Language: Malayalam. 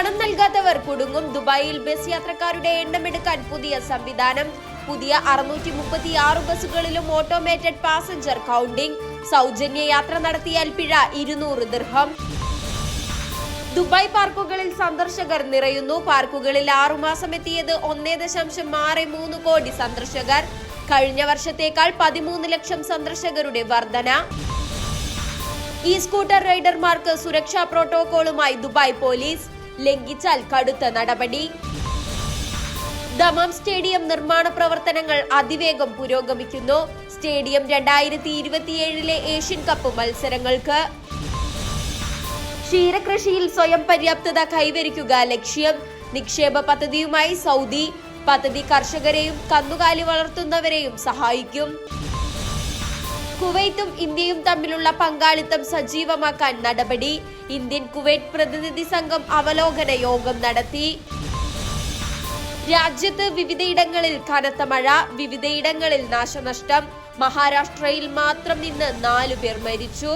പണം നൽകാത്തവർ കുടുങ്ങും ദുബായിൽ ബസ് യാത്രക്കാരുടെ എണ്ണമെടുക്കാൻ പുതിയ സംവിധാനം. പുതിയ അറുന്നൂറ്റി മുപ്പത്തി ആറ് ബസ്സുകളിലും ഓട്ടോമേറ്റഡ് പാസഞ്ചർ കൗണ്ടിംഗ് സൗജന്യ യാത്ര നടത്തിയാൽ പിഴ ഇരുന്നൂറ് ദിർഹം. ദുബായ് പാർക്കുകളിൽ സന്ദർശകർ നിറയുന്നു. പാർക്കുകളിൽ ആറുമാസം എത്തിയത് ഒന്നേ ദശാംശം ആറ് മൂന്ന് കോടി സന്ദർശകർ. കഴിഞ്ഞ വർഷത്തേക്കാൾ പതിമൂന്ന് ലക്ഷം സന്ദർശകരുടെ വർധന. ഈ സ്കൂട്ടർ റൈഡർമാർക്ക് സുരക്ഷാ പ്രോട്ടോകോളുമായി ദുബായ് പോലീസ്. ലംഘിച്ചാൽ കടുത്ത നടപടി. ദമാം സ്റ്റേഡിയം നിർമ്മാണ പ്രവർത്തനങ്ങൾ അതിവേഗം പുരോഗമിക്കുന്നു. സ്റ്റേഡിയം രണ്ടായിരത്തി ഇരുപത്തിയേഴിലെ ഏഷ്യൻ കപ്പ് മത്സരങ്ങൾക്ക് ക്ഷീരകൃഷിയിൽ സ്വയം പര്യാപ്തത കൈവരിക്കുക ലക്ഷ്യം. നിക്ഷേപ പദ്ധതിയുമായി സൗദി പദ്ധതി കർഷകരെയും കന്നുകാലി വളർത്തുന്നവരെയും സഹായിക്കും. കുവൈത്തും ഇന്ത്യയും തമ്മിലുള്ള പങ്കാളിത്തം സജീവമാക്കാൻ നടപടി. ഇന്ത്യൻ കുവൈറ്റ് പ്രതിനിധി സംഘം അവലോകന യോഗം നടത്തി. രാജ്യത്ത് വിവിധയിടങ്ങളിൽ കനത്ത മഴ വിവിധയിടങ്ങളിൽ നാശനഷ്ടം. മഹാരാഷ്ട്രയിൽ മാത്രം നിന്ന് നാലു പേർ മരിച്ചു.